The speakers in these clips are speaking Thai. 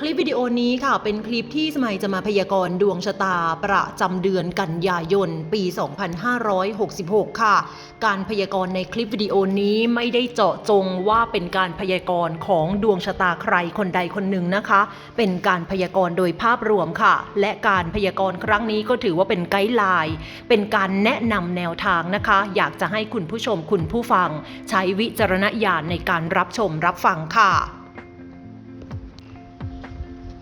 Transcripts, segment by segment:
คลิปวิดีโอนี้ค่ะ เป็นคลิปที่สมัยจะมาพยากรณ์ดวงชะตาประจำเดือนกันยายน ปี 2566 ค่ะ การพยากรณ์ในคลิปวิดีโอนี้ไม่ได้เจาะจงว่าเป็นการพยากรณ์ของดวงชะตาใครคนใดคนหนึ่งนะคะ เป็นการพยากรณ์โดยภาพรวมค่ะ และการพยากรณ์ครั้งนี้ก็ถือว่าเป็นไกด์ไลน์เป็นการแนะนำแนวทางนะคะ อยากจะให้คุณผู้ชมคุณผู้ฟัง ใช้วิจารณญาณในการรับชมรับฟังค่ะ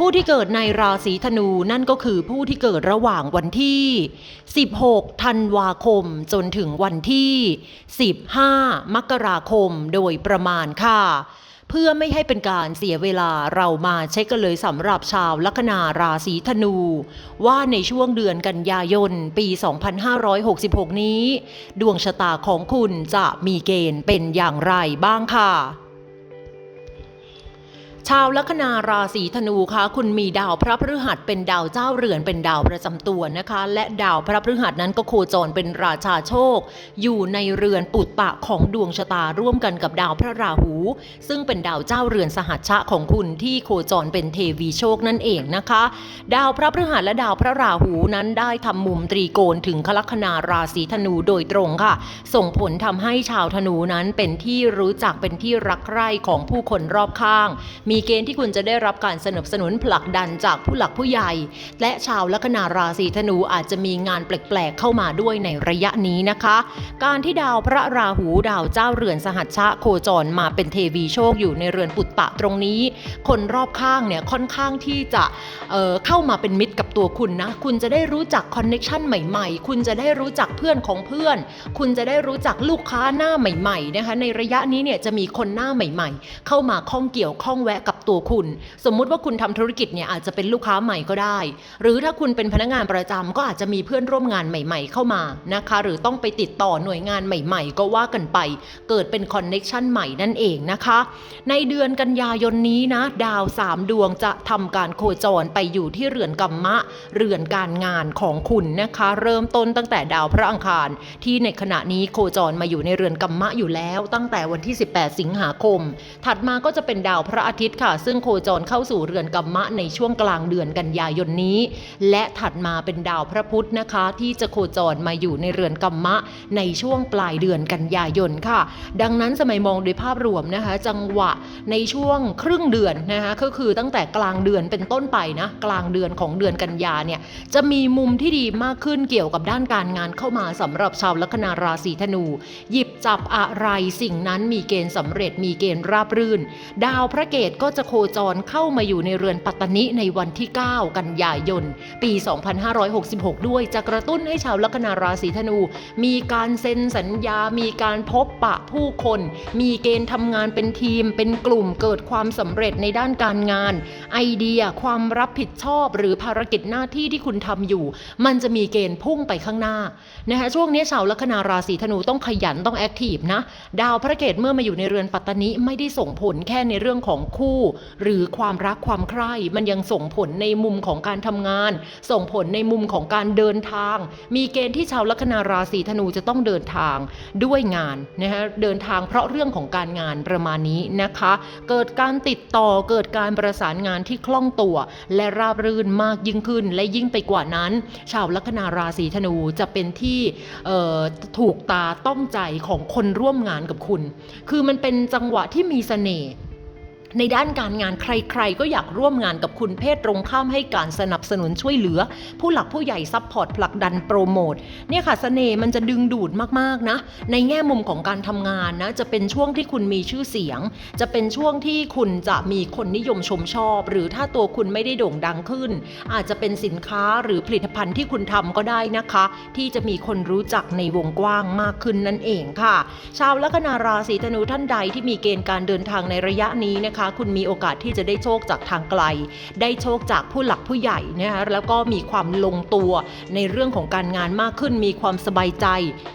ผู้ที่เกิดในราศีธนูนั่นก็คือผู้ที่เกิดระหว่างวันที่ 16 ธันวาคมจนถึงวันที่ 15 มกราคมโดยประมาณค่ะเพื่อไม่ให้เป็นการเสียเวลาเรามาเช็คกันเลยสำหรับชาวลัคนาราศีธนู ว่าในช่วงเดือนกันยายน ปี 2566 นี้ ดวงชะตาของคุณจะมีเกณฑ์เป็นอย่างไรบ้างค่ะ ชาวลัคนาราศีธนูคะคุณมีดาวพระพฤหัสเป็นดาวเจ้าเรือนเป็นดาวประจำตัวนะคะ และดาวพระพฤหัสนั้นก็โคจรเป็นราชาโชค อยู่ในเรือนปุตตะของดวงชะตาร่วมกันกับดาวพระราหู ซึ่งเป็นดาวเจ้าเรือนสหัชชะของคุณที่โคจรเป็นเทวีโชคนั่นเองนะคะ ดาวพระพฤหัสและดาวพระราหูนั้นได้ทำมุมตรีโกณถึงคลัคนาราศีธนูโดยตรงค่ะ ส่งผลทำให้ชาวธนูนั้นเป็นที่รู้จักเป็นที่รักใคร่ของผู้คนรอบข้าง มีีเกณฑ์ที่คุณจะได้รับการสนับสนุนผลักดันจากผู้หลักผู้ใหญ่ และชาวลัคนาราศีธนูอาจจะมีงานแปลกๆ เข้ามาด้วยในระยะนี้นะคะ การที่ดาวพระราหูดาวเจ้าเรือนสหัชชะโคจรมาเป็นเทวีโชคอยู่ในเรือนปุตตะตรงนี้ คนรอบข้างเนี่ยค่อนข้างที่จะเเข้ามาเป็นมิตรกับตัวคุณนะ คุณจะได้รู้จักคอนเน็ชันใหม่ๆ คุณจะได้รู้จักเพื่อนของเพื่อน คุณจะได้รู้จักลูกค้าหน้าใหม่ๆนะคะในระยะนี้เนี่ยจะมีคนหน้าใหม่ๆ เข้ามาข้องเกี่ยวข้องแวะกับตัวคุณ สมมุติว่าคุณทำธุรกิจเนี่ยอาจจะเป็นลูกค้าใหม่ก็ได้ หรือถ้าคุณเป็นพนักงานประจำก็อาจจะมีเพื่อนร่วมงานใหม่ ๆ เข้ามานะคะ หรือต้องไปติดต่อหน่วยงานใหม่ ๆ ก็ว่ากันไป เกิดเป็นคอนเน็ชันใหม่นั่นเองนะคะ ในเดือนกันยายนนี้นะ ดาวสามดวงจะทำการโคจรไปอยู่ที่เรือนกัมมะ เรือนการงานของคุณนะคะ เริ่มต้นตั้งแต่ดาวพระอังคาร ที่ในขณะนี้โคจรมาอยู่ในเรือนกัมมะอยู่แล้ว ตั้งแต่วันที่ 18 สิงหาคม ถัดมาก็จะเป็นดาวพระอาทิตย์ค่ะ ซึ่งโคจรเข้าสู่เรือนกัมมะในช่วงกลางเดือนกันยายนนี้ และถัดมาเป็นดาวพระพุธนะคะ ที่จะโคจรมาอยู่ในเรือนกัมมะในช่วงปลายเดือนกันยายนค่ะ ดังนั้นสมัยมองโดยภาพรวมนะคะ จังหวะในช่วงครึ่งเดือนนะคะก็คือตั้งแต่กลางเดือนเป็นต้นไปนะกลางเดือนของเดือนกันยาเนี่ยจะมีมุมที่ดีมากขึ้นเกี่ยวกับด้านการงานเข้ามาสำหรับชาวลัคนาราศีธนู หยิบจับอะไรสิ่งนั้นมีเกณฑ์สำเร็จมีเกณฑ์ราบรื่น ดาวพระเกตก็็จะโคจรเข้ามาอยู่ในเรือนปัตตนิในวันที่ 9 กันยายน ปี 2566 ด้วยจะกระตุ้นให้ชาวลัคนาราศีธนู มีการเซ็นสัญญา มีการพบปะผู้คน มีเกณฑ์ทำงานเป็นทีม เป็นกลุ่มเกิดความสำเร็จในด้านการงาน ไอเดียความรับผิดชอบ หรือภารกิจหน้าที่ที่คุณทำอยู่ มันจะมีเกณฑ์พุ่งไปข้างหน้านะคะช่วงนี้ชาวลัคนาราศีธนูต้องขยันต้องแอคทีฟนะดาวพระเกตเมื่อมาอยู่ในเรือนปัตตนิไม่ได้ส่งผลแค่ในเรื่องของคู่หรือความรักความใคร่มันยังส่งผลในมุมของการทำงาน ส่งผลในมุมของการเดินทาง มีเกณฑ์ที่ชาวลัคนาราศีธนูจะต้องเดินทางด้วยงานนะคะเดินทางเพราะเรื่องของการงานประมาณนี้นะคะ เกิดการติดต่อเกิดการประสานงานที่คล่องตัว และราบรื่นมากยิ่งขึ้น และยิ่งไปกว่านั้น ชาวลัคนาราศีธนูจะเป็นที่ถูกตาต้องใจของคนร่วมงานกับคุณ คือมันเป็นจังหวะที่มีเสน่ห์ ในด้านการงานใครๆ ก็อยากร่วมงานกับคุณเพศตรงข้ามให้การสนับสนุนช่วยเหลือ ผู้หลักผู้ใหญ่ซัพพอร์ตผลักดันโปรโมทเนี่ยค่ะเสน่ห์มันจะดึงดูดมากๆนะ ในแง่มุมของการทำงานนะ จะเป็นช่วงที่คุณมีชื่อเสียง จะเป็นช่วงที่คุณจะมีคนนิยมชมชอบ หรือถ้าตัวคุณไม่ได้โด่งดังขึ้น อาจจะเป็นสินค้าหรือผลิตภัณฑ์ที่คุณทำก็ได้นะคะ ที่จะมีคนรู้จักในวงกว้างมากขึ้นนั่นเองค่ะ ชาวลัคนาราศีธนูท่านใดที่มีเกณฑ์การเดินทางในระยะนี้นะคะคุณมีโอกาสที่จะได้โชคจากทางไกล ได้โชคจากผู้หลักผู้ใหญ่นะคะแล้วก็มีความลงตัวในเรื่องของการงานมากขึ้น มีความสบายใจ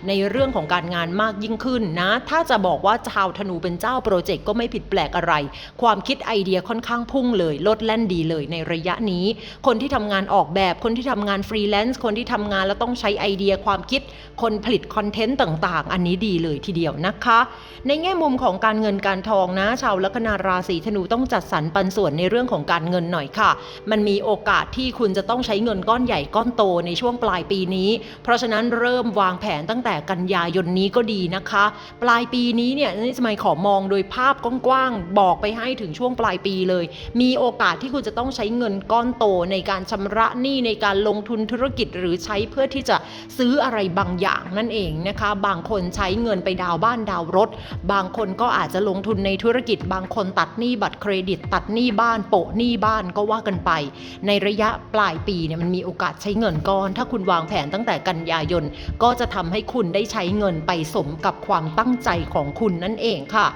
ในเรื่องของการงานมากยิ่งขึ้นนะ ถ้าจะบอกว่าชาวธนูเป็นเจ้าโปรเจกต์ก็ไม่ผิดแปลกอะไร ความคิดไอเดียค่อนข้างพุ่งเลยลดแล่นดีเลยในระยะนี้ คนที่ทำงานออกแบบคนที่ทำงานฟรีแลนซ์คนที่ทำงานแล้วต้องใช้ไอเดียความคิด คนผลิตคอนเทนต์ต่าง ๆ อันนี้ดีเลยทีเดียวนะคะ ในแง่มุมของการเงินการทองนะ ชาวลัคนาราศีธนูต้องจัดสรรปันส่วนในเรื่องของการเงินหน่อยค่ะ มันมีโอกาสที่คุณจะต้องใช้เงินก้อนใหญ่ก้อนโตในช่วงปลายปีนี้ เพราะฉะนั้นเริ่มวางแผนตั้งแต่กันยายนนี้ก็ดีนะคะ ปลายปีนี้เนี่ยนี่สมัยขอมองโดยภาพกว้างๆบอกไปให้ถึงช่วงปลายปีเลย มีโอกาสที่คุณจะต้องใช้เงินก้อนโตในการชำระหนี้ในการลงทุนธุรกิจหรือใช้เพื่อที่จะซื้ออะไรบางอย่างนั่นเองนะคะ บางคนใช้เงินไปดาวบ้านดาวรถ บางคนก็อาจจะลงทุนในธุรกิจบางคนตัดหนี้บัตรเครดิต ตัดหนี้บ้าน โปะหนี้บ้านก็ว่ากันไป ในระยะปลายปีเนี่ยมันมีโอกาสใช้เงินก้อน ถ้าคุณวางแผนตั้งแต่กันยายน ก็จะทำให้คุณได้ใช้เงินไปสมกับความตั้งใจของคุณนั่นเองค่ะ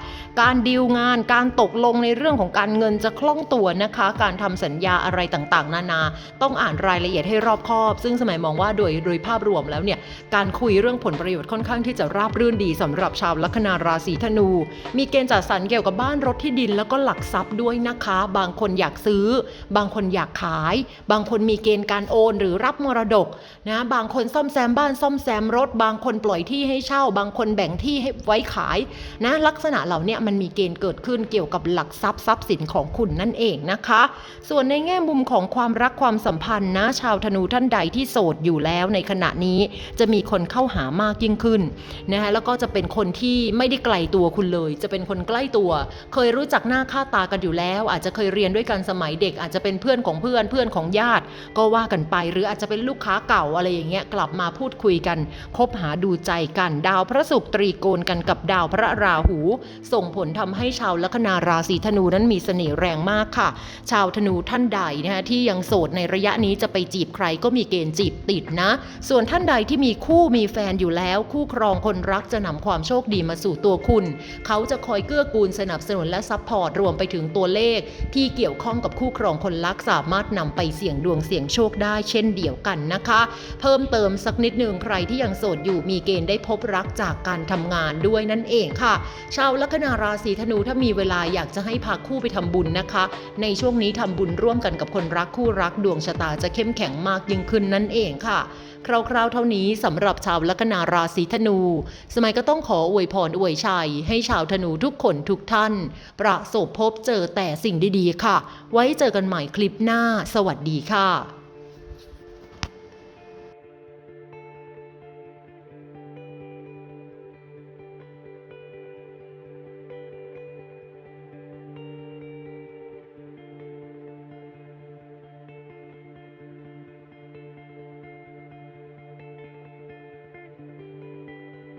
การดีลงานการตกลงในเรื่องของการเงินจะคล่องตัวนะคะ การทำสัญญาอะไรต่างๆ นานา ต้องอ่านรายละเอียดให้รอบคอบ ซึ่งสมัยมองว่าโดยโดยภาพรวมแล้วเนี่ยการคุยเรื่องผลประโยชน์ค่อนข้างที่จะราบรื่นดีสำหรับชาวลัคนาราศีธนู มีเกณฑ์จัดสรรเกี่ยวกับบ้านรถที่ดินแล้วก็หลักทรัพย์ด้วยนะคะ บางคนอยากซื้อ บางคนอยากขาย บางคนมีเกณฑ์การโอนหรือรับมรดกนะบางคนซ่อมแซมบ้านซ่อมแซมรถ บางคนปล่อยที่ให้เช่า บางคนแบ่งที่ให้ไว้ขายนะลักษณะเหล่านี้มันมีเกณฑ์เกิดขึ้นเกี่ยวกับหลักทรัพย์ทรัพย์สินของคุณนั่นเองนะคะ ส่วนในแง่มุมของความรักความสัมพันธ์นะ ชาวธนูท่านใดที่โสดอยู่แล้วในขณะนี้จะมีคนเข้าหามากยิ่งขึ้นนะคะแล้วก็จะเป็นคนที่ไม่ได้ไกลตัวคุณเลย จะเป็นคนใกล้ตัว เคยรู้จักหน้าค่าตากันอยู่แล้ว อาจจะเคยเรียนด้วยกันสมัยเด็ก อาจจะเป็นเพื่อนของเพื่อนเพื่อนของญาติ ก็ว่ากันไป หรืออาจจะเป็นลูกค้าเก่าอะไรอย่างเงี้ยกลับมาพูดคุยกันคบหาดูใจกันดาวพระศุกร์ตรีโกณกันกับดาวพระราหู ส่งผลทำให้ชาวลัคนาราศีธนูนั้นมีเสน่ห์แรงมากค่ะ ชาวธนูท่านใดนะคะที่ยังโสดในระยะนี้จะไปจีบใครก็มีเกณฑ์จีบติดนะ ส่วนท่านใดที่มีคู่มีแฟนอยู่แล้ว คู่ครองคนรักจะนำความโชคดีมาสู่ตัวคุณ เขาจะคอยเกื้อกูลสนับสนุนและซัพพอร์ตรวมไปถึงตัวเลขที่เกี่ยวข้องกับคู่ครองคนรักสามารถนำไปเสี่ยงดวงเสี่ยงโชคได้เช่นเดียวกันนะคะ เพิ่มเติมสักนิดหนึ่งใครที่ยังโสดอยู่มีเกณฑ์ได้พบรักจากการทำงานด้วยนั่นเองค่ะ ชาวลัคนาราศีธนูถ้ามีเวลาอยากจะให้พาคู่ไปทำบุญนะคะ ในช่วงนี้ทำบุญร่วมกันกับคนรักคู่รักดวงชะตาจะเข้มแข็งมากยิ่งขึ้นนั่นเองค่ะ คร่าวๆเท่านี้สำหรับชาวลัคนาราศีธนู สมัยก็ต้องขออวยพรอวยชัย ให้ชาวธนูทุกคนทุกท่าน ประสบพบเจอแต่สิ่งดีๆค่ะ ไว้เจอกันใหม่คลิปหน้า สวัสดีค่ะ